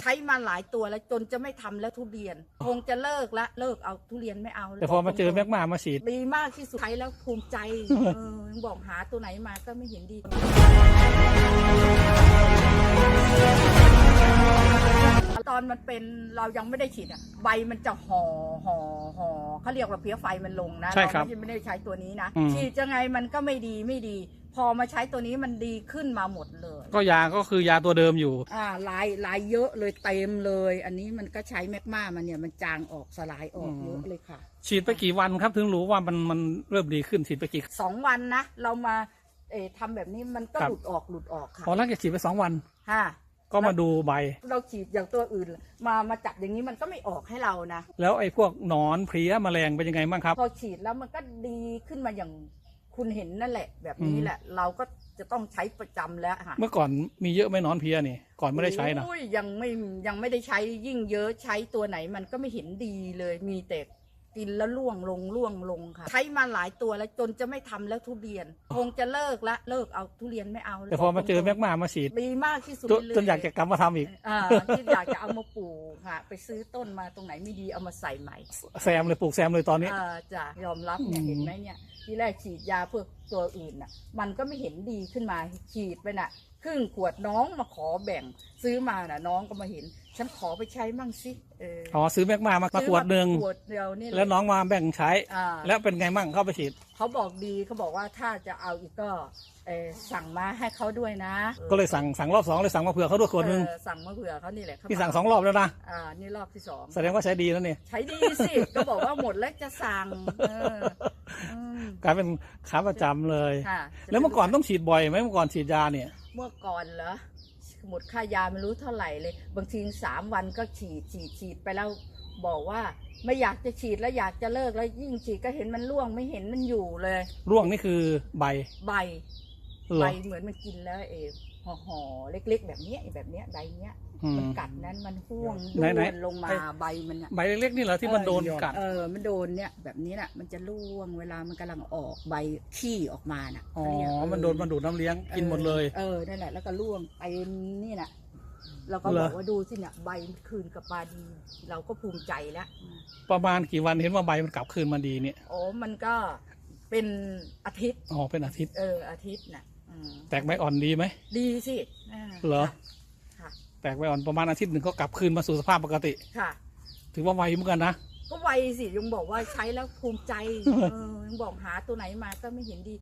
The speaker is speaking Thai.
ใช้มาหลายตัวแล้วจนจะไม่ทำแล้วทุเรียน คงจะเลิกละเลิกเอาทุเรียนไม่เอาแต่พอมาเจอแมกมามาฉีด ดีมากที่สุดใช้แล้วภูมิใจเออยังบอกหาตัวไหนมาก็ไม่เห็นดี ตอนมันเป็นเรายังไม่ได้ฉีดอะใบมันจะห่อห่อห่อเขาเรียกว่าเพี้ยไฟมันลงนะใช่ครับเาไม่ได้ใช้ตัวนี้นะอืม ฉีดยังไงมันก็ไม่ดีไม่ดี พอมาใช้ตัวนี้มันดีขึ้นมาหมดเลยก็ยาก็คือยาตัวเดิมอยู่ อ่าลายลายเยอะเลยเต็มเลย อันนี้มันก็ใช้แมกมามันเนี่ยมันจางออกสลายออกอืมเยอะเลยค่ะ ฉีดไปกี่วันครับถึงรู้ว่ามันมันเริ่มดีขึ้นฉีดไปกี่สองวันนะ เรามาเออทำแบบนี้มันก็ครับหลุดออกหลุดออกค่ะพอหลังจากฉีดไปสองวันฮะก็มาดูใบ เราฉีดอย่างตัวอื่น มามาจับอย่างนี้มันก็ไม่ออกให้เรานะแล้วไอ้พวกหนอนเพลี้ยแมลงเป็นยังไงบ้างครับ พอฉีดแล้วมันก็ดีขึ้นมาอย่าง คุณเห็นนั่นแหละ แบบนี้อืมแหละ เราก็จะต้องใช้ประจำแล้วค่ะเมื่อก่อนมีเยอะไหมหนอนเพลี้ยนี่ ก่อนไม่ได้ใช้นะ โอ้ยยังไม่ยังไม่ได้ใช้ยิ่งเยอะใช้ตัวไหนมันก็ไม่เห็นดีเลยมีแต่ กินแล้วล่วงลงล่วงลงค่ะ ใช้มาหลายตัวแล้วจนจะไม่ทำแล้วทุเรียน คงจะเลิกละเลิกเอาทุเรียนไม่เอาแต่พอมาเจอแมกมามาฉีดดีมากที่สุดจนเลจนอยากจะกลับมาทำอีก อ่าที่อยากจะเอามาปลูกค่ะ ไปซื้อต้นมาตรงไหนไม่ดีเอามาใส่ใหม่แซมเลยปลูกแซมเลยตอนนี้ อ่าจะยอมรับเนี่ยอืม เห็นไหมเนี่ย ที่แรกฉีดยาเพื่อตัวอื่นน่ะ มันก็ไม่เห็นดีขึ้นมาฉีดไปน่ะครึ่งขวดน้องมาขอแบ่ง ซื้อมาน่ะน้องก็มาเห็น ฉันขอไปใช้มั่งสิเอออ๋อซื้อแมกมามามาซื้อขวดหนึ่งขวดเดียวนี่หะแล้วน้องมาแบ่งใช้ อ่า แล้วเป็นไงมั่งเข้าไปฉีด เขาบอกดีเขาบอกว่าถ้าจะเอาอีกก็เออสั่งมาให้เขาด้วยนะก็เลยสั่งสั่งรอบสองเลยสั่งมาเผื่อเขาด้วยขวดหนึ่งเออสั่งมาเผื่อเขานี่แหละเขาพี่สั่งบกสองรอบแล้วนะอ่านี่รอบที่สองแสดงว่าใช้ดีแล้วนี่ใช้ดีสิก็บอกว่าหมดแล้วจะสั่งเอออืมกลายเป็นขาประจำเลย ค่ะแล้วเมื่อก่อนต้องฉีดบ่อยไหมเมื่อก่อนฉีดยาเนี่ย เมื่อก่อนเหรอ หมดค่ายาไม่รู้เท่าไหร่เลย บางทีสามวันก็ฉีดฉีดฉีดไปแล้วบอกว่าไม่อยากจะฉีดแล้วอยากจะเลิกแล้วยิ่งฉีดก็เห็นมันร่วงไม่เห็นมันอยู่เลย ร่วงนี่คือใบใบเหรใบอเหมือนมันกินแล้วเออห่อห่อๆเล็ก ๆ แบบเนี้ยแบบเนี้ยใบเนี้ย อืมันมกัดนั้นมันห่วงไหนด้ไหนวนลงมาไอ้ใบมันอะ ใบเล็กๆนี่เหรอที่มันโดนกัด เออ มันโดนเนี่ยแบบนี้น่ะ มันจะร่วงเวลามันกำลังออกใบขี้ออกมาน่ะอ๋อ เขาเรียกเออมันโดนมันดูดน้ำเลี้ยงกินหมดเลย เออ นั่นแหละ แล้วก็ร่วงไปนี่น่ะ เราก็เหรบออ กว่าดูสิเนี่ยใบมันคืนกับปลาดี เราก็ภูมิใจแล้ว ประมาณกี่วันเห็นว่าใบมันกลับคืนมาดีเนี่ย โอ้มันก็เป็นอาทิตย์ อ๋อ เป็นอาทิตย์ เออ อาทิตย์น่ะอืมแตกใบอ่อนดีไหม ดีสิาเหรอค่ะ แตกใบอ่อนประมาณอาทิตย์หนึ่งก็กลับคืนมาสู่สภาพปกติ ค่ะ ถือว่าไวเหมือนกันนะ ก็ไวสิยังบอกว่าใช้แล้วภูมิใจเออยังบอกหาตัวไหนมาก็ไม่เห็นดี